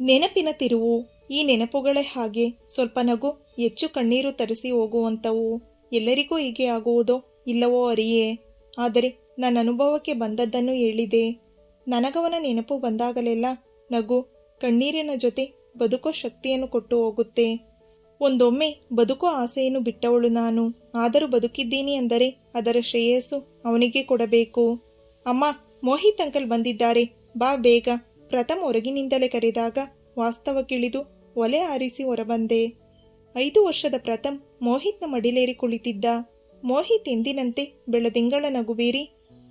ನೆನಪಿನ ತಿರುವು, ಈ ನೆನಪುಗಳೇ ಹಾಗೆ. ಸ್ವಲ್ಪ ನಗು, ಹೆಚ್ಚು ಕಣ್ಣೀರು ತರಿಸಿ ಹೋಗುವಂಥವು. ಎಲ್ಲರಿಗೂ ಹೀಗೆ ಆಗುವುದೋ ಇಲ್ಲವೋ ಅರಿಯೇ. ಆದರೆ ನನ್ನ ಅನುಭವಕ್ಕೆ ಬಂದದ್ದನ್ನು ಹೇಳಿದೆ. ನನಗವನ ನೆನಪು ಬಂದಾಗಲೆಲ್ಲ ನಗು, ಕಣ್ಣೀರಿನ ಜೊತೆ ಬದುಕೋ ಶಕ್ತಿಯನ್ನು ಕೊಟ್ಟು ಹೋಗುತ್ತೆ. ಒಂದೊಮ್ಮೆ ಬದುಕೋ ಆಸೆಯನ್ನು ಬಿಟ್ಟವಳು ನಾನು. ಆದರೂ ಬದುಕಿದ್ದೀನಿ ಅಂದರೆ ಅದರ ಶ್ರೇಯಸ್ಸು ಅವನಿಗೆ ಕೊಡಬೇಕು. ಅಮ್ಮ, ಮೋಹಿತ್ ಅಂಕಲ್ ಬಂದಿದ್ದಾರೆ. ಬಾ ಬೇಗ. ಪ್ರಥಮ್ ಹೊರಗಿನಿಂದಲೇ ಕರೆದಾಗ ವಾಸ್ತವಕ್ಕಿಳಿದು ಒಲೆ ಆರಿಸಿ ಹೊರಬಂದೆ. ಐದು ವರ್ಷದ ಪ್ರಥಮ್ ಮೋಹಿತ್ನ ಮಡಿಲೇರಿ ಕುಳಿತಿದ್ದ. ಮೋಹಿತ್ ಎಂದಿನಂತೆ ಬೆಳದಿಂಗಳ ನಗುಬೀರಿ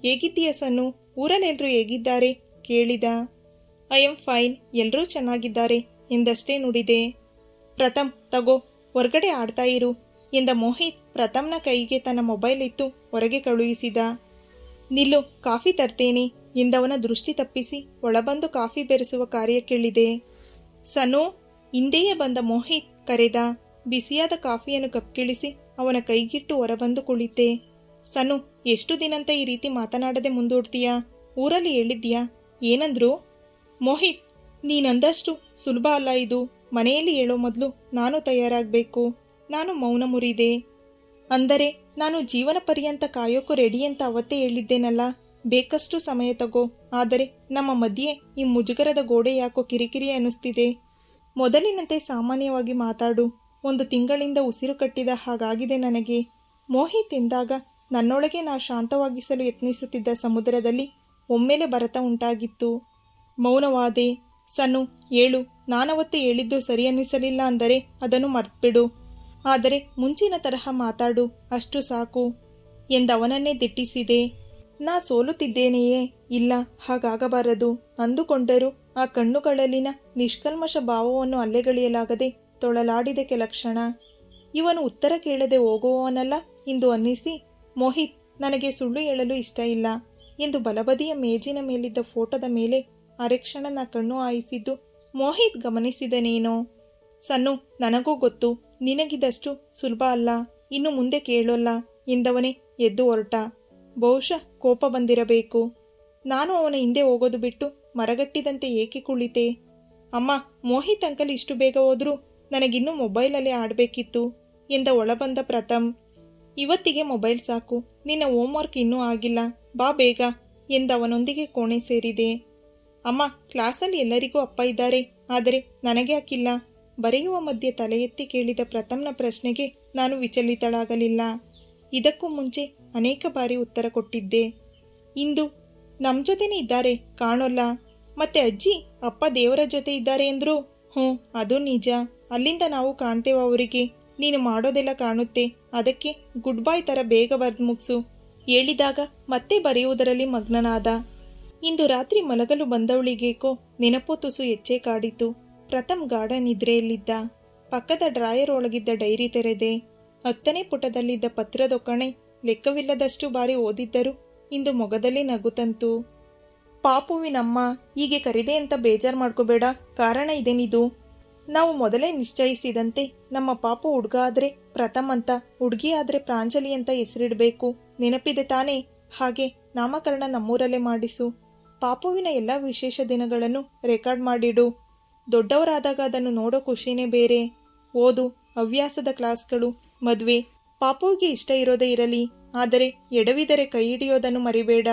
ಹೇಗಿದ್ದೀಯ ಸನ್ನು ಊರಲ್ಲೆಲ್ಲರೂ ಹೇಗಿದ್ದಾರೆ? ಕೇಳಿದ. I am fine. ಎಲ್ಲರೂ ಚೆನ್ನಾಗಿದ್ದಾರೆ ಎಂದಷ್ಟೇ ನುಡಿದೆ. ಪ್ರಥಮ್, ತಗೋ, ಹೊರಗಡೆ ಆಡ್ತಾ ಇರು ಎಂದ ಮೋಹಿತ್ ಪ್ರಥಮ್ನ ಕೈಗೆ ತನ್ನ ಮೊಬೈಲ್ ಇತ್ತು, ಹೊರಗೆ ಕಳುಹಿಸಿದ. ನಿಲ್ಲು, ಕಾಫಿ ತರ್ತೇನೆ ಎಂದವನ ದೃಷ್ಟಿ ತಪ್ಪಿಸಿ ಒಳಬಂದು ಕಾಫಿ ಬೆರೆಸುವ ಕಾರ್ಯಕ್ಕಿಳಿದೆ ಸನು, ಹಿಂದೆಯೇ ಬಂದ ಮೋಹಿತ್ ಕರೆದ ಬಿಸಿಯಾದ ಕಾಫಿಯನ್ನು ಕಪ್ಕಿಳಿಸಿ ಅವನ ಕೈಗಿಟ್ಟು ಹೊರಬಂದು ಕುಳಿತೆ. ಸನು, ಎಷ್ಟು ದಿನಂತ ಈ ರೀತಿ ಮಾತನಾಡದೆ ಮುಂದೂಡ್ತೀಯಾ? ಊರಲ್ಲಿ ಹೇಳಿದ್ಯಾ ಏನಂದ್ರು? ಮೋಹಿತ್, ನೀನಂದಷ್ಟು ಸುಲಭ ಅಲ್ಲ ಇದು. ಮನೆಯಲ್ಲಿ ಹೇಳೋ ಮೊದಲು ನಾನು ತಯಾರಾಗಬೇಕು. ನಾನು ಮೌನ ಮುರಿದೆ. ಅಂದರೆ, ನಾನು ಜೀವನ ಪರ್ಯಂತ ಕಾಯೋಕ್ಕೂ ರೆಡಿ ಅಂತ ಅವತ್ತೇ ಹೇಳಿದ್ದೇನಲ್ಲ? ಬೇಕಷ್ಟು ಸಮಯ ತಗೋ. ಆದರೆ ನಮ್ಮ ಮಧ್ಯೆ ಈ ಮುಜುಗರದ ಗೋಡೆ ಯಾಕೋ ಕಿರಿಕಿರಿ ಅನ್ನಿಸ್ತಿದೆ. ಮೊದಲಿನಂತೆ ಸಾಮಾನ್ಯವಾಗಿ ಮಾತಾಡು. ಒಂದು ತಿಂಗಳಿಂದ ಉಸಿರು ಕಟ್ಟಿದ ಹಾಗಾಗಿದೆ ನನಗೆ. ಮೋಹಿತ್ ಎಂದಾಗ ನನ್ನೊಳಗೆ ನಾ ಶಾಂತವಾಗಿಸಲು ಯತ್ನಿಸುತ್ತಿದ್ದ ಸಮುದ್ರದಲ್ಲಿ ಒಮ್ಮೆಲೆ ಭರತ ಉಂಟಾಗಿತ್ತು. ಮೌನವಾದೆ ಸನು ಏಳು. ನಾನವತ್ತು ಹೇಳಿದ್ದು ಸರಿ ಅನ್ನಿಸಲಿಲ್ಲ ಅಂದರೆ ಅದನ್ನು ಮರ್ತ್ಬಿಡು. ಆದರೆ ಮುಂಚಿನ ತರಹ ಮಾತಾಡು. ಅಷ್ಟು ಸಾಕು. ಎಂದವನನ್ನೇ ದಿಟ್ಟಿಸಿದೆ. ನಾ ಸೋಲುತ್ತಿದ್ದೇನೆಯೇ? ಇಲ್ಲ, ಹಾಗಾಗಬಾರದು. ಅಂದುಕೊಂಡರೂ ಆ ಕಣ್ಣುಗಳಲ್ಲಿನ ನಿಷ್ಕಲ್ಮಶ ಭಾವವನ್ನು ಅಲ್ಲೆಗಳೆಯಲಾಗದೆ ತೊಳಲಾಡಿದೆ ಕೆಲ ಕ್ಷಣ ಇವನು ಉತ್ತರ ಕೇಳದೆ ಹೋಗುವವನಲ್ಲ ಎಂದು ಅನ್ನಿಸಿ, ಮೋಹಿತ್, ನನಗೆ ಸುಳ್ಳು ಹೇಳಲು ಇಷ್ಟ ಇಲ್ಲ ಎಂದು ಬಲಬದಿಯ ಮೇಜಿನ ಮೇಲಿದ್ದ ಫೋಟೋದ ಮೇಲೆ ಅರೆಕ್ಷಣ ನಾ ಕಣ್ಣು ಆಯಿಸಿದ್ದು ಮೋಹಿತ್, ಗಮನಿಸಿದನೇನೋ? ಸನ್ನು, ನನಗೂ ಗೊತ್ತು. ನಿನಗಿದಷ್ಟು ಸುಲಭ ಅಲ್ಲ. ಇನ್ನು ಮುಂದೆ ಕೇಳೋಲ್ಲ. ಎಂದವನೇ ಎದ್ದು ಹೊರಟ. ಬಹುಶಃ ಕೋಪ ಬಂದಿರಬೇಕು. ನಾನು ಅವನ ಹಿಂದೆ ಹೋಗೋದು ಬಿಟ್ಟು ಮರಗಟ್ಟಿದಂತೆ ಏಕೆ ಕುಳಿತೆ? ಅಮ್ಮ, ಮೋಹಿತ್ ಅಂಕಲ್ ಇಷ್ಟು ಬೇಗ ಹೋದರೂ ನನಗಿನ್ನೂ ಮೊಬೈಲಲ್ಲೇ ಆಡಬೇಕಿತ್ತು ಎಂದ ಒಳಬಂದ ಪ್ರಥಮ್. ಇವತ್ತಿಗೆ ಮೊಬೈಲ್ ಸಾಕು, ನಿನ್ನ ಹೋಮ್ವರ್ಕ್ ಇನ್ನೂ ಆಗಿಲ್ಲ, ಬಾ ಬೇಗ ಎಂದವನೊಂದಿಗೆ ಕೋಣೆ ಸೇರಿದೆ. ಅಮ್ಮ, ಕ್ಲಾಸಲ್ಲಿ ಎಲ್ಲರಿಗೂ ಅಪ್ಪ ಇದ್ದಾರೆ, ಆದರೆ ನನಗೆ ಹಾಕಿಲ್ಲ. ಬರೆಯುವ ಮಧ್ಯೆ ತಲೆ ಎತ್ತಿ ಕೇಳಿದ ಪ್ರಥಮ್ನ ಪ್ರಶ್ನೆಗೆ ನಾನು ವಿಚಲಿತಳಾಗಲಿಲ್ಲ. ಇದಕ್ಕೂ ಮುಂಚೆ ಅನೇಕ ಬಾರಿ ಉತ್ತರ ಕೊಟ್ಟಿದ್ದೆ. ಇಂದು ನಮ್ಮ ಜೊತೆನೇ ಇದ್ದಾರೆ ಕಾಣೋಲ್ಲ. ಮತ್ತೆ ಅಜ್ಜಿ, ಅಪ್ಪ ದೇವರ ಜೊತೆ ಇದ್ದಾರೆ ಎಂದರು ಹ್ಞೂ, ಅದು ನಿಜ. ಅಲ್ಲಿಂದ ನಾವು ಕಾಣ್ತೇವೆ ಅವರಿಗೆ. ನೀನು ಮಾಡೋದೆಲ್ಲ ಕಾಣುತ್ತೆ. ಅದಕ್ಕೆ ಗುಡ್ ಬಾಯ್ ಥರ ಬೇಗ ಬರೆದು ಮುಗಿಸು. ಹೇಳಿದಾಗ ಮತ್ತೆ ಬರೆಯುವುದರಲ್ಲಿ ಮಗ್ನನಾದ. ಇಂದು ರಾತ್ರಿ ಮಲಗಲು ಬಂದವಳಿಗೇಕೋ ನೆನಪು ತುಸು ಹೆಚ್ಚೇ ಕಾಡಿತು. ಪ್ರಥಮ್ ಗಾಢ ನಿದ್ರೆಯಲ್ಲಿದ್ದ. ಪಕ್ಕದ ಡ್ರಾಯರ್ ಒಳಗಿದ್ದ ಡೈರಿ ತೆರೆದೆ. ಹತ್ತನೇ ಪುಟದಲ್ಲಿದ್ದ ಪತ್ರದೊಕ್ಕಣೆ ಲೆಕ್ಕವಿಲ್ಲದಷ್ಟು ಬಾರಿ ಓದಿದ್ದರು. ಇಂದು ಮೊಗದಲ್ಲಿ ನಗು ತಂತು ಪಾಪುವಿನಮ್ಮ, ಹೀಗೆ ಕರಿದೆ ಅಂತ ಬೇಜಾರು ಮಾಡ್ಕೋಬೇಡ. ಕಾರಣ ಇದೇನಿದು? ನಾವು ಮೊದಲೇ ನಿಶ್ಚಯಿಸಿದಂತೆ ನಮ್ಮ ಪಾಪು ಹುಡುಗ ಆದರೆ ಪ್ರಥಮ್ ಅಂತ, ಹುಡುಗಿ ಆದರೆ ಪ್ರಾಂಜಲಿ ಅಂತ ಹೆಸರಿಡಬೇಕು. ನೆನಪಿದೆ ತಾನೇ? ಹಾಗೆ ನಾಮಕರಣ ನಮ್ಮೂರಲ್ಲೇ ಮಾಡಿಸು. ಪಾಪುವಿನ ಎಲ್ಲ ವಿಶೇಷ ದಿನಗಳನ್ನು ರೆಕಾರ್ಡ್ ಮಾಡಿಡು. ದೊಡ್ಡವರಾದಾಗ ಅದನ್ನು ನೋಡೋ ಖುಷಿನೇ ಬೇರೆ. ಓದು, ಹವ್ಯಾಸದ ಕ್ಲಾಸ್ಗಳು, ಮದುವೆ ಪಾಪುವಿಗೆ ಇಷ್ಟ ಇರೋದೇ ಇರಲಿ, ಆದರೆ ಎಡವಿದರೆ ಕೈ ಹಿಡಿಯೋದನ್ನು ಮರಿಬೇಡ.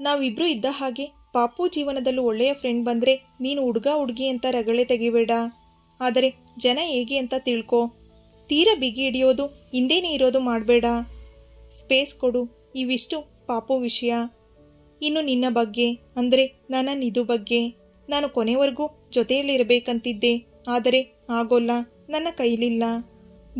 ನಾವಿಬ್ರು ಇದ್ದ ಹಾಗೆ ಪಾಪು ಜೀವನದಲ್ಲೂ ಒಳ್ಳೆಯ ಫ್ರೆಂಡ್ ಬಂದರೆ ನೀನು ಹುಡುಗ ಹುಡುಗಿ ಅಂತ ರಗಳೆ ತೆಗಿಬೇಡ. ಆದರೆ ಜನ ಹೇಗೆ ಅಂತ ತಿಳ್ಕೊ. ತೀರ ಬಿಗಿ ಹಿಡಿಯೋದು, ಹಿಂದೇನೆ ಇರೋದು ಮಾಡಬೇಡ. ಸ್ಪೇಸ್ ಕೊಡು, ಇವಿಷ್ಟು ಪಾಪು ವಿಷಯ. ಇನ್ನು ನಿನ್ನ ಬಗ್ಗೆ, ಅಂದರೆ ನನ್ನ ನಿಧು ಬಗ್ಗೆ. ನಾನು ಕೊನೆವರೆಗೂ ಜೊತೆಯಲ್ಲಿರಬೇಕಂತಿದ್ದೆ, ಆದರೆ ಆಗೋಲ್ಲ, ನನ್ನ ಕೈಲಿಲ್ಲ.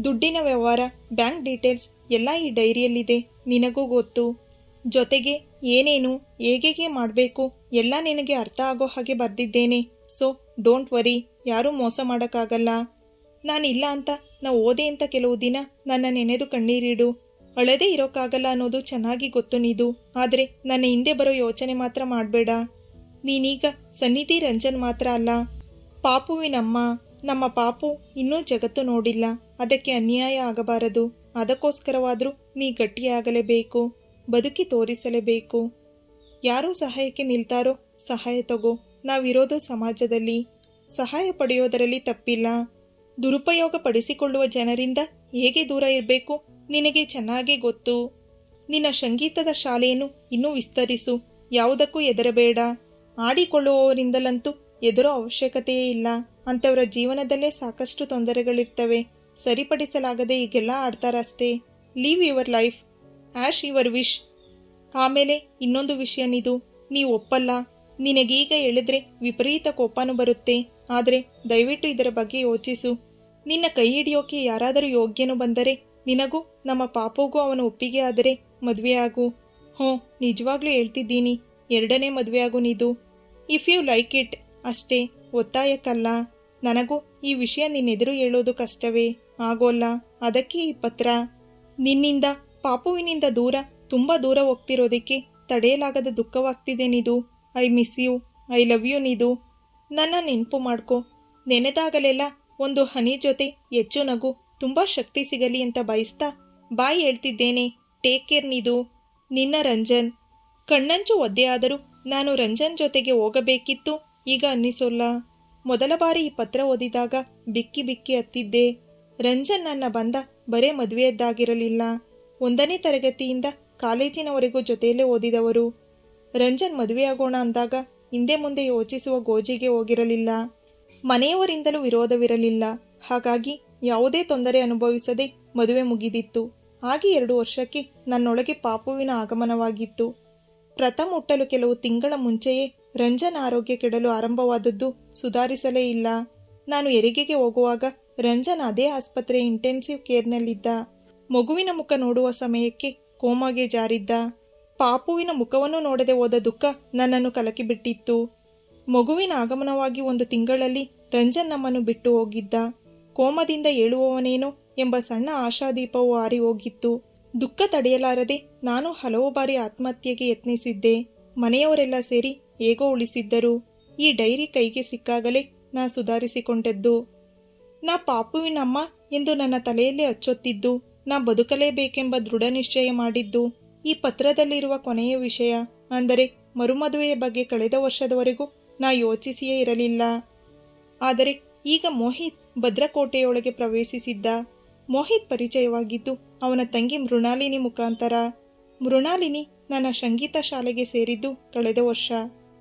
ದುಡ್ಡಿನ ವ್ಯವಹಾರ ಬ್ಯಾಂಕ್ ಡೀಟೇಲ್ಸ್ ಎಲ್ಲ ಈ ಡೈರಿಯಲ್ಲಿದೆ. ನಿನಗೂ ಗೊತ್ತು. ಜೊತೆಗೆ ಏನೇನು ಹೇಗೆ ಮಾಡಬೇಕು ಎಲ್ಲ ನಿನಗೆ ಅರ್ಥ ಆಗೋ ಹಾಗೆ ಬರೆದಿದ್ದೇನೆ. ಸೊ ಡೋಂಟ್ ವರಿ ಯಾರೂ ಮೋಸ ಮಾಡೋಕ್ಕಾಗಲ್ಲ. ನಾನಿಲ್ಲ ಅಂತ ನಾ ಓದೆ ಅಂತ ಕೆಲವು ದಿನ ನನ್ನ ನೆನೆದು ಕಣ್ಣೀರಿಡು. ಅಳದೇ ಇರೋಕ್ಕಾಗಲ್ಲ ಅನ್ನೋದು ಚೆನ್ನಾಗಿ ಗೊತ್ತು ನೀದು. ಆದರೆ ನನ್ನ ಹಿಂದೆ ಬರೋ ಯೋಚನೆ ಮಾತ್ರ ಮಾಡಬೇಡ. ನೀನೀಗ ಸನ್ನಿಧಿ ರಂಜನ್ ಮಾತ್ರ ಅಲ್ಲ. ಪಾಪುವಿನಮ್ಮ. ನಮ್ಮ ಪಾಪು ಇನ್ನೂ ಜಗತ್ತು ನೋಡಿಲ್ಲ. ಅದಕ್ಕೆ ಅನ್ಯಾಯ ಆಗಬಾರದು. ಅದಕ್ಕೋಸ್ಕರವಾದರೂ ನೀ ಗಟ್ಟಿಯಾಗಲೇಬೇಕು. ಬದುಕಿ ತೋರಿಸಲೇಬೇಕು. ಯಾರು ಸಹಾಯಕ್ಕೆ ನಿಲ್ತಾರೋ ಸಹಾಯ ತಗೋ. ನಾವಿರೋದು ಸಮಾಜದಲ್ಲಿ. ಸಹಾಯ ಪಡೆಯೋದರಲ್ಲಿ ತಪ್ಪಿಲ್ಲ. ದುರುಪಯೋಗ ಪಡಿಸಿಕೊಳ್ಳುವ ಜನರಿಂದ ಹೇಗೆ ದೂರ ಇರಬೇಕು? ನಿನಗೆ ಚೆನ್ನಾಗೇ ಗೊತ್ತು. ನಿನ್ನ ಸಂಗೀತದ ಶಾಲೆಯನ್ನು ಇನ್ನೂ ವಿಸ್ತರಿಸು. ಯಾವುದಕ್ಕೂ ಹೆದರಬೇಡ. ಆಡಿಕೊಳ್ಳುವವರಿಂದಲಂತೂ ಎದುರೋ ಅವಶ್ಯಕತೆಯೇ ಇಲ್ಲ. ಅಂಥವರ ಜೀವನದಲ್ಲೇ ಸಾಕಷ್ಟು ತೊಂದರೆಗಳಿರ್ತವೆ. ಸರಿಪಡಿಸಲಾಗದೆ ಈಗೆಲ್ಲ ಆಡ್ತಾರಷ್ಟೇ. Live your life as your wish. ಆಮೇಲೆ ಇನ್ನೊಂದು ವಿಷಯನಿದು, ನೀವು ಒಪ್ಪಲ್ಲ. ನಿನಗೀಗ ಹೇಳಿದ್ರೆ ವಿಪರೀತ ಕೋಪನೂ ಬರುತ್ತೆ. ಆದರೆ ದಯವಿಟ್ಟು ಇದರ ಬಗ್ಗೆ ಯೋಚಿಸು. ನಿನ್ನ ಕೈ ಹಿಡಿಯೋಕೆ ಯಾರಾದರೂ ಯೋಗ್ಯನು ಬಂದರೆ ನಿನಗೂ, ನಮ್ಮ ಪಾಪೋಗೂ ಅವನ ಒಪ್ಪಿಗೆ ಆದರೆ ಮದುವೆಯಾಗು ಹ್ಞೂ, ನಿಜವಾಗ್ಲೂ ಹೇಳ್ತಿದ್ದೀನಿ. ಎರಡನೇ ಮದುವೆಯಾಗು Nidu. If you like it ಅಷ್ಟೇ. ಒತ್ತಾಯಕ್ಕಲ್ಲ. ನನಗೂ ಈ ವಿಷಯ ನಿನ್ನೆದುರು ಹೇಳೋದು ಕಷ್ಟವೇ. ಆಗೋಲ್ಲ. ಅದಕ್ಕೆ ಈ ಪತ್ರ. ನಿನ್ನಿಂದ, ಪಾಪುವಿನಿಂದ ದೂರ, ತುಂಬ ದೂರ ಹೋಗ್ತಿರೋದಕ್ಕೆ ತಡೆಯಲಾಗದ ದುಃಖವಾಗ್ತಿದೆ ನೀದು. I miss you. I love you ನಿದು. ನನ್ನ ನೆನಪು ಮಾಡ್ಕೊ. ನೆನೆದಾಗಲೆಲ್ಲ ಒಂದು ಹನಿ ಜೊತೆ ಹೆಚ್ಚು ನಗು, ತುಂಬ ಶಕ್ತಿ ಸಿಗಲಿ ಅಂತ ಬಯಸ್ತಾ ಬಾಯಿ ಹೇಳ್ತಿದ್ದೇನೆ. ಟೇಕ್ ಕೇರ್ ನಿದು. ನಿನ್ನ ರಂಜನ್. ಕಣ್ಣಂಚು ಒದ್ದೆಯಾದರೂ ನಾನು ರಂಜನ್ ಜೊತೆಗೆ ಹೋಗಬೇಕಿತ್ತು. ಈಗ ಅನ್ನಿಸೋಲ್ಲ. ಮೊದಲ ಬಾರಿ ಈ ಪತ್ರ ಓದಿದಾಗ ಬಿಕ್ಕಿ ಬಿಕ್ಕಿ ಹತ್ತಿದ್ದೆ. ರಂಜನ್ ನನ್ನ ಬಂದ ಬರೇ ಮದುವೆಯದ್ದಾಗಿರಲಿಲ್ಲ. ಒಂದನೇ ತರಗತಿಯಿಂದ ಕಾಲೇಜಿನವರೆಗೂ ಜೊತೆಯಲ್ಲೇ ಓದಿದವರು. ರಂಜನ್ ಮದುವೆಯಾಗೋಣ ಅಂದಾಗ ಹಿಂದೆ ಮುಂದೆ ಯೋಚಿಸುವ ಗೋಜಿಗೆ ಹೋಗಿರಲಿಲ್ಲ. ಮನೆಯವರಿಂದಲೂ ವಿರೋಧವಿರಲಿಲ್ಲ. ಹಾಗಾಗಿ ಯಾವುದೇ ತೊಂದರೆ ಅನುಭವಿಸದೆ ಮದುವೆ ಮುಗಿದಿತ್ತು. ಹಾಗೆ ಎರಡು ವರ್ಷಕ್ಕೆ ನನ್ನೊಳಗೆ ಪಾಪುವಿನ ಆಗಮನವಾಗಿತ್ತು. ಪ್ರಥಮ ಹುಟ್ಟಲು ಕೆಲವು ತಿಂಗಳ ಮುಂಚೆಯೇ ರಂಜನ್ ಆರೋಗ್ಯ ಕೆಡಲು ಆರಂಭವಾದದ್ದು ಸುಧಾರಿಸಲೇ ಇಲ್ಲ. ನಾನು ಹೆರಿಗೆಗೆ ಹೋಗುವಾಗ ರಂಜನ್ ಅದೇ ಆಸ್ಪತ್ರೆ ಇಂಟೆನ್ಸಿವ್ ಕೇರ್ನಲ್ಲಿದ್ದ ಮಗುವಿನ ಮುಖ ನೋಡುವ ಸಮಯಕ್ಕೆ ಕೋಮಾಗೆ ಜಾರಿದ್ದ. ಪಾಪುವಿನ ಮುಖವನ್ನು ನೋಡದೆ ಹೋದ ದುಃಖ ನನ್ನನ್ನು ಕಲಕಿಬಿಟ್ಟಿತ್ತು. ಮಗುವಿನ ಆಗಮನವಾಗಿ ಒಂದು ತಿಂಗಳಲ್ಲಿ ರಂಜನ್ ನಮ್ಮನ್ನು ಬಿಟ್ಟು ಹೋಗಿದ್ದ. ಕೋಮದಿಂದ ಏಳುವವನೇನೋ ಎಂಬ ಸಣ್ಣ ಆಶಾದೀಪವು ಹಾರಿ ಹೋಗಿತ್ತು. ದುಃಖ ತಡೆಯಲಾರದೆ ನಾನು ಹಲವು ಬಾರಿ ಆತ್ಮಹತ್ಯೆಗೆ ಯತ್ನಿಸಿದ್ದೆ. ಮನೆಯವರೆಲ್ಲ ಸೇರಿ ಹೇಗೋ ಉಳಿಸಿದ್ದರು. ಈ ಡೈರಿ ಕೈಗೆ ಸಿಕ್ಕಾಗಲೇ ನಾ ಸುಧಾರಿಸಿಕೊಂಡದ್ದು. ನಾ ಪಾಪುವಿನಮ್ಮ ಎಂದು ನನ್ನ ತಲೆಯಲ್ಲಿ ಅಚ್ಚೊತ್ತಿದ್ದು, ನಾ ಬದುಕಲೇಬೇಕೆಂಬ ದೃಢ ನಿಶ್ಚಯ ಮಾಡಿದ್ದು. ಈ ಪತ್ರದಲ್ಲಿರುವ ಕೊನೆಯ ವಿಷಯ ಅಂದರೆ ಮರುಮದುವೆಯ ಬಗ್ಗೆ ಕಳೆದ ವರ್ಷದವರೆಗೂ ನಾ ಯೋಚಿಸಿಯೇ ಇರಲಿಲ್ಲ. ಆದರೆ ಈಗ ಮೋಹಿತ್ ಭದ್ರಕೋಟೆಯೊಳಗೆ ಪ್ರವೇಶಿಸಿದ್ದ. ಮೋಹಿತ್ ಪರಿಚಯವಾಗಿದ್ದು ಅವನ ತಂಗಿ ಮೃಣಾಲಿನಿ ಮುಖಾಂತರ. ಮೃಣಾಲಿನಿ ನನ್ನ ಸಂಗೀತ ಶಾಲೆಗೆ ಸೇರಿದ್ದು ಕಳೆದ ವರ್ಷ.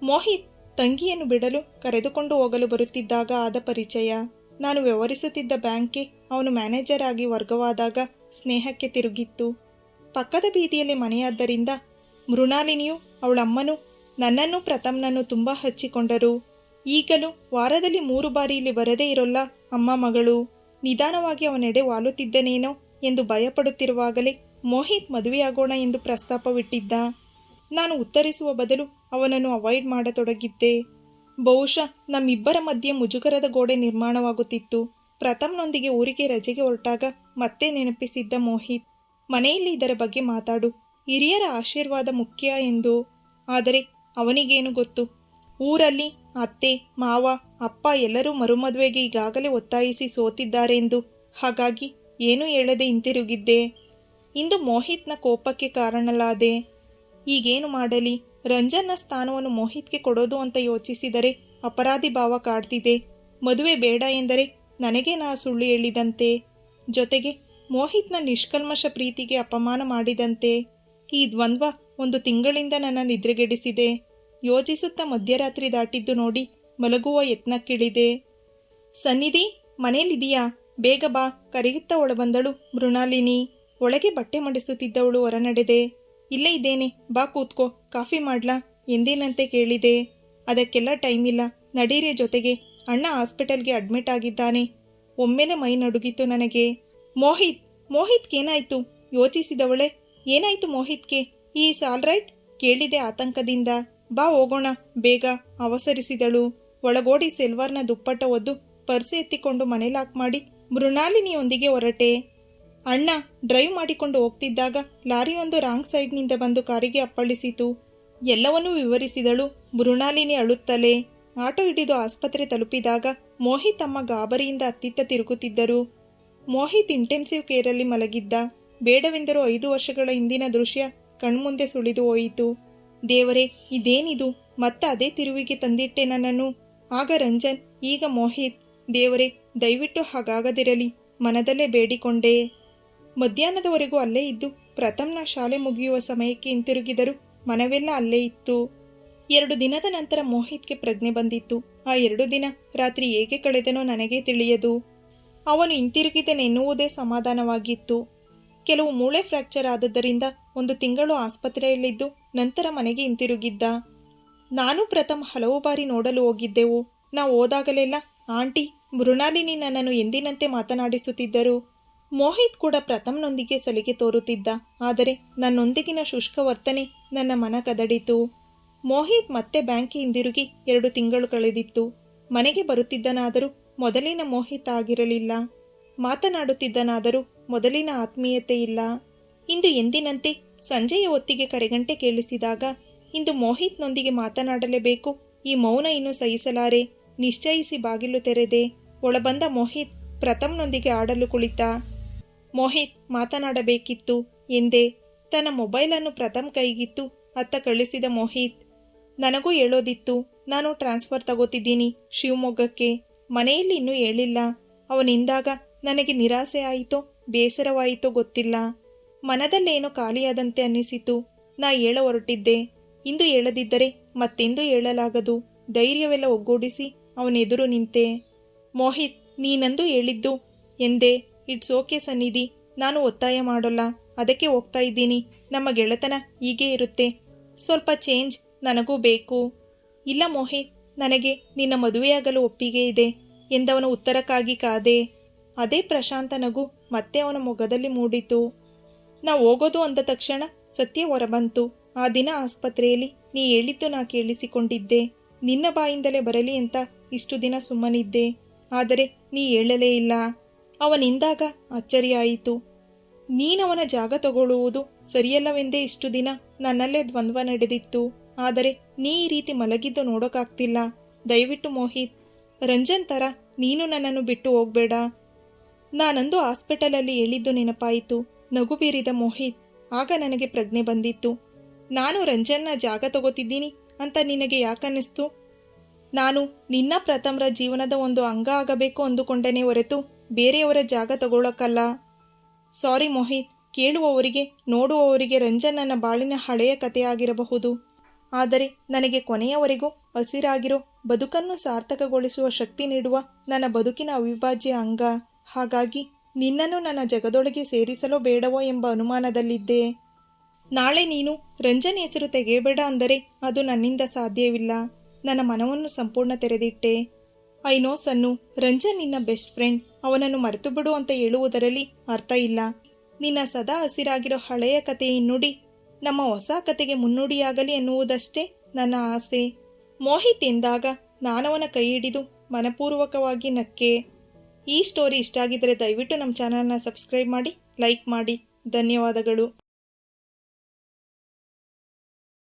ಮೋಹಿತ್ ತಂಗಿಯನ್ನು ಬಿಡಲು ಕರೆದುಕೊಂಡು ಹೋಗಲು ಬರುತ್ತಿದ್ದಾಗ ಆದ ಪರಿಚಯ. ನಾನು ವ್ಯವಹರಿಸುತ್ತಿದ್ದ ಬ್ಯಾಂಕ್ಗೆ ಅವನು ಮ್ಯಾನೇಜರ್ ಆಗಿ ವರ್ಗವಾದಾಗ ಸ್ನೇಹಕ್ಕೆ ತಿರುಗಿತ್ತು. ಪಕ್ಕದ ಬೀದಿಯಲ್ಲಿ ಮನೆಯಾದ್ದರಿಂದ ಮೃಣಾಲಿನಿಯು ಅವಳಮ್ಮನು ನನ್ನನ್ನು, ಪ್ರಥಮ್ನನ್ನು ತುಂಬ ಹಚ್ಚಿಕೊಂಡರು. ಈಗಲೂ ವಾರದಲ್ಲಿ ಮೂರು ಬಾರಿ ಇಲ್ಲಿ ಬರದೇ ಇರೋಲ್ಲ ಅಮ್ಮ ಮಗಳು. ನಿಧಾನವಾಗಿ ಅವನೆಡೆ ವಾಲುತ್ತಿದ್ದನೇನೋ ಎಂದು ಭಯಪಡುತ್ತಿರುವಾಗಲೇ ಮೋಹಿತ್ ಮದುವೆಯಾಗೋಣ ಎಂದು ಪ್ರಸ್ತಾಪವಿಟ್ಟಿದ್ದ. ನಾನು ಉತ್ತರಿಸುವ ಬದಲು ಅವನನ್ನು ಅವಾಯ್ಡ್ ಮಾಡತೊಡಗಿದ್ದೆ. ಬಹುಶಃ ನಮ್ಮಿಬ್ಬರ ಮಧ್ಯೆ ಮುಜುಗರದ ಗೋಡೆ ನಿರ್ಮಾಣವಾಗುತ್ತಿತ್ತು. ಪ್ರಥಮ್ನೊಂದಿಗೆ ಊರಿಗೆ ರಜೆಗೆ ಹೊರಟಾಗ ಮತ್ತೆ ನೆನಪಿಸಿದ್ದ ಮೋಹಿತ್, ಮನೆಯಲ್ಲಿ ಇದರ ಬಗ್ಗೆ ಮಾತಾಡು. ಹಿರಿಯರ ಆಶೀರ್ವಾದ ಮುಖ್ಯ ಎಂದು. ಆದರೆ ಅವನಿಗೇನು ಗೊತ್ತು? ಊರಲ್ಲಿ ಅತ್ತೆ, ಮಾವ, ಅಪ್ಪ ಎಲ್ಲರೂ ಮರುಮದುವೆಗೆ ಈಗಾಗಲೇ ಒತ್ತಾಯಿಸಿ ಸೋತಿದ್ದಾರೆಂದು. ಹಾಗಾಗಿ ಏನೂ ಹೇಳದೆ ಹಿಂತಿರುಗಿದ್ದೆ. ಇಂದು ಮೋಹಿತ್ನ ಕೋಪಕ್ಕೆ ಕಾರಣಲಾದೆ ಈಗೇನು ಮಾಡಲಿ? ರಂಜನ್ನ ಸ್ಥಾನವನ್ನು ಮೋಹಿತ್ಗೆ ಕೊಡೋದು ಅಂತ ಯೋಚಿಸಿದರೆ ಅಪರಾಧಿ ಭಾವ ಕಾಡ್ತಿದೆ. ಮದುವೆ ಬೇಡ ಎಂದರೆ ನನಗೆ ನಾ ಸುಳ್ಳು ಹೇಳಿದಂತೆ. ಜೊತೆಗೆ ಮೋಹಿತ್ನ ನಿಷ್ಕಲ್ಮಶ ಪ್ರೀತಿಗೆ ಅಪಮಾನ ಮಾಡಿದಂತೆ. ಈ ದ್ವಂದ್ವ ಒಂದು ತಿಂಗಳಿಂದ ನನ್ನ ನಿದ್ರೆಗೆಡಿಸಿದೆ. ಯೋಚಿಸುತ್ತಾ ಮಧ್ಯರಾತ್ರಿ ದಾಟಿದ್ದು ನೋಡಿ ಮಲಗುವ ಯತ್ನಕ್ಕಿಳಿದೆ. ಸನ್ನಿಧಿ ಮನೇಲಿದೀಯಾ ಬೇಗ ಬಾ. ಕರೆಯುತ್ತಾ ಒಳಬಂದಳು ಮೃಣಾಲಿನಿ. ಒಳಗೆ ಬಟ್ಟೆ ಮಡಿಸುತ್ತಿದ್ದವಳು ಹೊರನಡೆದೆ. ಇಲ್ಲೇ ಇದ್ದೇನೆ, ಬಾ ಕೂತ್ಕೋ, ಕಾಫಿ ಮಾಡ್ಲಾ? ಎಂದಿನಂತೆ ಕೇಳಿದೆ. ಅದಕ್ಕೆಲ್ಲ ಟೈಮ್ ಇಲ್ಲ. ನಡೀರಿ ಜೊತೆಗೆ. ಅಣ್ಣ ಹಾಸ್ಪಿಟಲ್ಗೆ ಅಡ್ಮಿಟ್ ಆಗಿದ್ದಾನೆ. ಒಮ್ಮೆಲೆ ಮೈ ನಡುಗಿತು ನನಗೆ. ಮೋಹಿತ್ ಮೋಹಿತ್ಗೇನಾಯ್ತು ಯೋಚಿಸಿದವಳೆ, ಏನಾಯ್ತು ಮೋಹಿತ್ಗೆ? ಈ ಸಾಲ್ ರೈಟ್? ಕೇಳಿದೆ ಆತಂಕದಿಂದ. ಬಾ ಹೋಗೋಣ, ಬೇಗ, ಅವಸರಿಸಿದಳು. ಒಳಗೋಡಿ ಸೆಲ್ವಾರ್ನ ದುಪ್ಪಟ್ಟ ಒದ್ದು ಪರ್ಸೆ ಎತ್ತಿಕೊಂಡು ಮನೆ ಲಾಕ್ ಮಾಡಿ ಮೃಣಾಲಿನಿಯೊಂದಿಗೆ ಹೊರಟೆ. ಅಣ್ಣ ಡ್ರೈವ್ ಮಾಡಿಕೊಂಡು ಹೋಗ್ತಿದ್ದಾಗ ಲಾರಿಯೊಂದು ರಾಂಗ್ ಸೈಡ್ನಿಂದ ಬಂದು ಕಾರಿಗೆ ಅಪ್ಪಳಿಸಿತು. ಎಲ್ಲವನ್ನೂ ವಿವರಿಸಿದಳು. ಮೃಣಾಲಿನಿ ಅಳುತ್ತಲೇ ಆಟೋ ಹಿಡಿದು ಆಸ್ಪತ್ರೆ ತಲುಪಿದಾಗ ಮೋಹಿತ್ ತಮ್ಮ ಗಾಬರಿಯಿಂದ ಅತ್ತಿತ್ತ ತಿರುಗುತ್ತಿದ್ದರು. ಮೋಹಿತ್ ಇಂಟೆನ್ಸಿವ್ ಕೇರಲ್ಲಿ ಮಲಗಿದ್ದ. ಬೇಡವೆಂದರೂ ಐದು ವರ್ಷಗಳ ಹಿಂದಿನ ದೃಶ್ಯ ಕಣ್ಮುಂದೆ ಸುಳಿದು ಹೋಯಿತು. ದೇವರೇ, ಇದೇನಿದು? ಮತ್ತೆ ಅದೇ ತಿರುವಿಗೆ ತಂದಿಟ್ಟೆ ನನ್ನನ್ನು. ಆಗ ರಂಜನ್, ಈಗ ಮೋಹಿತ್, ದೇವರೇ, ದಯವಿಟ್ಟು ಹಾಗಾಗದಿರಲಿ. ಮನದಲ್ಲೇ ಬೇಡಿಕೊಂಡೆ. ಮಧ್ಯಾಹ್ನದವರೆಗೂ ಅಲ್ಲೇ ಇದ್ದು ಪ್ರಥಮ್ನ ಶಾಲೆ ಮುಗಿಯುವ ಸಮಯಕ್ಕೆ ಹಿಂತಿರುಗಿದರು ಮನವೆಲ್ಲ ಅಲ್ಲೇ ಇತ್ತು. ಎರಡು ದಿನದ ನಂತರ ಮೋಹಿತ್ಗೆ ಪ್ರಜ್ಞೆ ಬಂದಿತ್ತು. ಆ ಎರಡು ದಿನ ರಾತ್ರಿ ಹೇಗೆ ಕಳೆದನೋ ನನಗೆ ತಿಳಿಯದು. ಅವನು ಹಿಂತಿರುಗಿದನೆನ್ನುವುದೇ ಸಮಾಧಾನವಾಗಿತ್ತು. ಕೆಲವು ಮೂಳೆ ಫ್ರ್ಯಾಕ್ಚರ್ ಆದದ್ದರಿಂದ ಒಂದು ತಿಂಗಳು ಆಸ್ಪತ್ರೆಯಲ್ಲಿದ್ದು ನಂತರ ಮನೆಗೆ ಹಿಂತಿರುಗಿದ್ದ. ನಾನು ಪ್ರಥಮ್ ಹಲವು ಬಾರಿ ನೋಡಲು ಹೋಗಿದ್ದೆವು. ನಾವು ಹೋದಾಗಲೆಲ್ಲ ಆಂಟಿ ಮೃಣಾಲಿನಿ ನನ್ನನ್ನು ಎಂದಿನಂತೆ ಮಾತನಾಡಿಸುತ್ತಿದ್ದರು. ಮೋಹಿತ್ ಕೂಡ ಪ್ರಥಮ್ನೊಂದಿಗೆ ಸಲಿಗೆ ತೋರುತ್ತಿದ್ದ. ಆದರೆ ನನ್ನೊಂದಿಗಿನ ಶುಷ್ಕ ವರ್ತನೆ ನನ್ನ ಮನ ಕದಡಿತು. ಮೋಹಿತ್ ಮತ್ತೆ ಬ್ಯಾಂಕಿ ಹಿಂದಿರುಗಿ ಎರಡು ತಿಂಗಳು ಕಳೆದಿತ್ತು. ಮನೆಗೆ ಬರುತ್ತಿದ್ದನಾದರೂ ಮೊದಲಿನ ಮೋಹಿತ್ ಆಗಿರಲಿಲ್ಲ. ಮಾತನಾಡುತ್ತಿದ್ದನಾದರೂ ಮೊದಲಿನ ಆತ್ಮೀಯತೆ ಇಲ್ಲ. ಇಂದು ಎಂದಿನಂತೆ ಸಂಜೆಯ ಹೊತ್ತಿಗೆ ಕರೆಗಂಟೆ ಕೇಳಿಸಿದಾಗ, ಇಂದು ಮೋಹಿತ್ನೊಂದಿಗೆ ಮಾತನಾಡಲೇಬೇಕು, ಈ ಮೌನ ಇನ್ನು ಸಹಿಸಲಾರೆ, ನಿಶ್ಚಯಿಸಿ ಬಾಗಿಲು ತೆರೆದೆ, ಒಳಬಂದ ಮೋಹಿತ್ ಪ್ರಥಮ್ನೊಂದಿಗೆ ಆಡಲು ಕುಳಿತ. ಮೋಹಿತ್ ಮಾತನಾಡಬೇಕಿತ್ತು. ಎಂದೆ ತನ್ನ ಮೊಬೈಲನ್ನು ಪ್ರಥಮ್ ಕೈಗಿತ್ತು ಅತ್ತ ಕಳಿಸಿದ ಮೋಹಿತ್, ನನಗೂ ಹೇಳೋದಿತ್ತು. ನಾನು ಟ್ರಾನ್ಸ್ಫರ್ ತಗೋತಿದ್ದೀನಿ ಶಿವಮೊಗ್ಗಕ್ಕೆ. ಮನೆಯಲ್ಲಿ ಇನ್ನೂ ಹೇಳಿಲ್ಲ. ಅವನಿಂದಾಗ ನನಗೆ ನಿರಾಸೆ ಆಯಿತೋ, ಬೇಸರವಾಯಿತೋ ಗೊತ್ತಿಲ್ಲ. ಮನದಲ್ಲೇನೋ ಖಾಲಿಯಾದಂತೆ ಅನ್ನಿಸಿತು. ನಾ ಹೇಳ ಹೊರಟಿದ್ದೆ. ಇಂದು ಹೇಳದಿದ್ದರೆ ಮತ್ತೆಂದು ಹೇಳಲಾಗದು. ಧೈರ್ಯವೆಲ್ಲ ಒಗ್ಗೂಡಿಸಿ ಅವನೆದುರು ನಿಂತೆ. ಮೋಹಿತ್, ನೀನಂದು ಹೇಳಿದ್ದು? ಎಂದೆ ಇಟ್ಸ್ ಓಕೆ ಸನ್ನಿಧಿ, ನಾನು ಒತ್ತಾಯ ಮಾಡೋಲ್ಲ. ಅದಕ್ಕೆ ಹೋಗ್ತಾ ಇದ್ದೀನಿ. ನಮ್ಮ ಗೆಳೆತನ ಹೀಗೆ ಇರುತ್ತೆ. ಸ್ವಲ್ಪ ಚೇಂಜ್ ನನಗೂ ಬೇಕು. ಇಲ್ಲ ಮೋಹಿತ್ ನನಗೆ ನಿನ್ನ ಮದುವೆಯಾಗಲು ಒಪ್ಪಿಗೆ ಇದೆ ಎಂದವನ ಉತ್ತರಕ್ಕಾಗಿ ಕಾದೆ. ಅದೇ ಪ್ರಶಾಂತ ನಗು ಮತ್ತೆ ಅವನ ಮೊಗದಲ್ಲಿ ಮೂಡಿತು. ನಾ ಹೋಗೋದು ಅಂದ ತಕ್ಷಣ ಸತ್ಯ ಹೊರಬಂತು. ಆ ದಿನ ಆಸ್ಪತ್ರೆಯಲ್ಲಿ ನೀ ಹೇಳಿದ್ದು ನಾ ಕೇಳಿಸಿಕೊಂಡಿದ್ದೆ. ನಿನ್ನ ಬಾಯಿಂದಲೇ ಬರಲಿ ಅಂತ ಇಷ್ಟು ದಿನ ಸುಮ್ಮನಿದ್ದೆ. ಆದರೆ ನೀ ಹೇಳಲೇ ಇಲ್ಲ. ಅವನಿಂದಾಗ ಅಚ್ಚರಿಯಾಯಿತು. ನೀನವನ ಜಾಗ ತಗೊಳ್ಳುವುದು ಸರಿಯಲ್ಲವೆಂದೇ ಇಷ್ಟು ದಿನ ನನ್ನಲ್ಲೇ ದ್ವಂದ್ವ ನಡೆದಿತ್ತು. ಆದರೆ ನೀ ಈ ರೀತಿ ಮಲಗಿದ್ದು ನೋಡೋಕ್ಕಾಗ್ತಿಲ್ಲ ದಯವಿಟ್ಟು ಮೋಹಿತ್, ರಂಜನ್ ಥರ ನೀನು ನನ್ನನ್ನು ಬಿಟ್ಟು ಹೋಗ್ಬೇಡ. ನಾನಂದು ಹಾಸ್ಪಿಟಲಲ್ಲಿ ಹೇಳಿದ್ದು ನೆನಪಾಯಿತು. ನಗು ಬೀರಿದ ಮೋಹಿತ್, ಆಗ ನನಗೆ ಪ್ರಜ್ಞೆ ಬಂದಿತ್ತು. ನಾನು ರಂಜನ್ನ ಜಾಗ ತಗೋತಿದ್ದೀನಿ ಅಂತ ನಿನಗೆ ಯಾಕನ್ನಿಸ್ತು? ನಾನು ನಿನ್ನ ಪ್ರಥಮರ ಜೀವನದ ಒಂದು ಅಂಗ ಆಗಬೇಕು ಅಂದುಕೊಂಡನೇ ಹೊರತು ಬೇರೆಯವರ ಜಾಗ ತಗೊಳ್ಳೋಕ್ಕಲ್ಲ ಸಾರಿ ಮೋಹಿತ್, ಕೇಳುವವರಿಗೆ, ನೋಡುವವರಿಗೆ ರಂಜನ್ ನನ್ನ ಬಾಳಿನ ಹಳೆಯ ಕಥೆಯಾಗಿರಬಹುದು. ಆದರೆ ನನಗೆ ಕೊನೆಯವರೆಗೂ ಹಸಿರಾಗಿರೋ, ಬದುಕನ್ನು ಸಾರ್ಥಕಗೊಳಿಸುವ ಶಕ್ತಿ ನೀಡುವ ನನ್ನ ಬದುಕಿನ ಅವಿಭಾಜ್ಯ ಅಂಗ. ಹಾಗಾಗಿ ನಿನ್ನನ್ನು ನನ್ನ ಜಗದೊಳಗೆ ಸೇರಿಸಲೋ ಬೇಡವೋ ಎಂಬ ಅನುಮಾನದಲ್ಲಿದ್ದೆ. ನಾಳೆ ನೀನು ರಂಜನ್ ಹೆಸರು ತೆಗೆಯಬೇಡ ಅಂದರೆ ಅದು ನನ್ನಿಂದ ಸಾಧ್ಯವಿಲ್ಲ. ನನ್ನ ಮನವನ್ನು ಸಂಪೂರ್ಣ ತೆರೆದಿಟ್ಟೆ. ಐನೋ ಸನ್ನು, ರಂಜನ್ ನಿನ್ನ ಬೆಸ್ಟ್ ಫ್ರೆಂಡ್, ಅವನನ್ನು ಮರೆತು ಬಿಡು ಅಂತ ಹೇಳುವುದರಲ್ಲಿ ಅರ್ಥ ಇಲ್ಲ. ನಿನ್ನ ಸದಾ ಹಸಿರಾಗಿರೋ ಹಳೆಯ ಕತೆ ನುಡಿ ನಮ್ಮ ಹೊಸ ಕತೆಗೆ ಮುನ್ನುಡಿಯಾಗಲಿ ಎನ್ನುವುದಷ್ಟೇ ನನ್ನ ಆಸೆ. ಮೋಹಿತ್ ಎಂದಾಗ ನಾನವನ ಕೈ ಹಿಡಿದು ಮನಪೂರ್ವಕವಾಗಿ ನಕ್ಕೆ. ಈ ಸ್ಟೋರಿ ಇಷ್ಟ ಆಗಿದ್ದರೆ ದಯವಿಟ್ಟು ನಮ್ಮ ಚಾನಲ್ನ ಸಬ್ಸ್ಕ್ರೈಬ್ ಮಾಡಿ ಲೈಕ್ ಮಾಡಿ. ಧನ್ಯವಾದಗಳು.